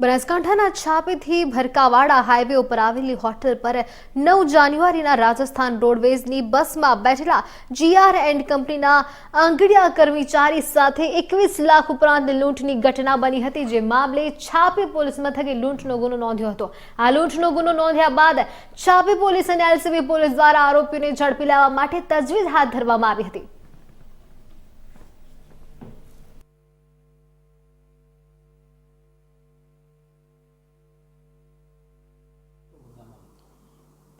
બનાસકાંઠાના છાપેથી ભરકાવાડા હાઈવે ઉપર આવેલી હોટલ પર નવ જાન્યુઆરીના રાજસ્થાન રોડવેઝની બસમાં બેઠેલા જીઆર એન્ડ કંપનીના આંગડિયા કર્મચારી સાથે એકવીસ લાખ ઉપરાંત લૂંટની ઘટના બની હતી, જે મામલે છાપી પોલીસ મથકે લૂંટનો ગુનો નોંધ્યો હતો. આ લૂંટનો ગુનો નોંધ્યા બાદ છાપી પોલીસ અને એલસીબી પોલીસ દ્વારા આરોપીઓને ઝડપી લેવા માટે તજવીજ હાથ ધરવામાં આવી હતી.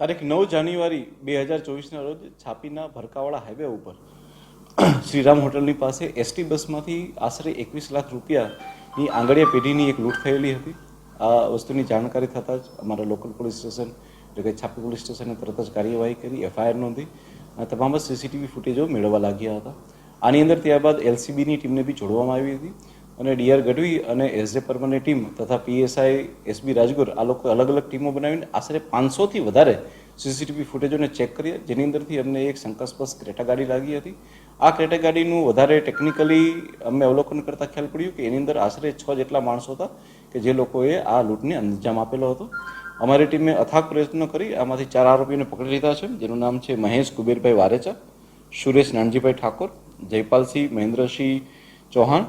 તારીખ નવ જાન્યુઆરી બે હજાર ચોવીસના રોજ છાપીના ભરકાવાળા હાઈવે ઉપર શ્રીરામ હોટલની પાસે એસટી બસમાંથી આશરે એકવીસ લાખ રૂપિયાની આંગળીયા પેઢીની એક લૂંટ થયેલી હતી. આ વસ્તુની જાણકારી થતાં જ અમારા લોકલ પોલીસ સ્ટેશન, એટલે કે છાપી પોલીસ સ્ટેશને તરત જ કાર્યવાહી કરી, એફઆઈઆર નોંધી અને તમામ જ સીસીટીવી ફૂટેજો મેળવવા લાગ્યા હતા. આની અંદર ત્યારબાદ એલસીબીની ટીમને બી જોડવામાં આવી હતી. અને ડીઆર ગઢવી અને એસજે પરમાની ટીમ તથા પીએસઆઈ એસબી રાજગુર આ લોકો અલગ અલગ ટીમો બનાવીને આશરે પાંચસોથી વધારે સીસીટીવી ફૂટેજોને ચેક કરીએ જેની અંદરથી અમને એક શંકાસ્પદ ક્રેટા ગાડી લાગી હતી. આ ક્રેટા ગાડીનું વધારે ટેકનિકલી અમે અવલોકન કરતા ખ્યાલ પડ્યું કે એની અંદર આશરે છ જેટલા માણસો હતા કે જે લોકોએ આ લૂંટને અંજામ આપેલો હતો. અમારી ટીમે અથાગ પ્રયત્નો કરી, આમાંથી ચાર આરોપીઓને પકડી લીધા છે. જેનું નામ છે મહેશ કુબેરભાઈ વારેચા, સુરેશ નાનજીભાઈ ઠાકોર, જયપાલસિંહ મહેન્દ્રસિંહ ચૌહાણ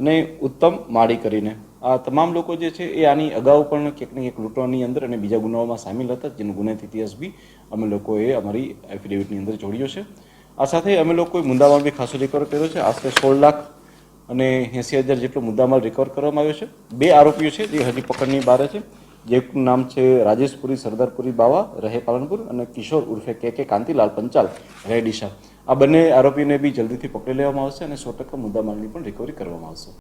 અને ઉત્તમ માળી કરીને. આ તમામ લોકો જે છે એ આની અગાઉ પણ ક્યાંક ને ક્યાંક લૂંટવાની અંદર અને બીજા ગુનાઓમાં સામેલ હતા, જેનો ગુનેત ઇતિહાસ બી અમે લોકોએ અમારી એફિડેવિટની અંદર જોડ્યો છે. આ સાથે અમે લોકોએ મુદ્દામાલ બી ખાસો રિકવર કર્યો છે. આશરે સોળ લાખ અને એંસી હજાર જેટલો મુદ્દામાલ રિકવર કરવામાં આવ્યો છે. બે આરોપીઓ છે જે હજી પકડની બહાર છે. જેનું નામ છે રાજેશપુરી, સરદારપુરી બાવા, રહે પાલનપુર અને કિશોર ઉર્ફે કે કે કાંતિલાલ પંચાલ, રહે ડીસા. આ બંને આરોપીને બી જલ્દીથી પકડી લેવામાં આવશે અને સો ટકા મુદ્દામાલની પણ રિકવરી કરવામાં આવશે.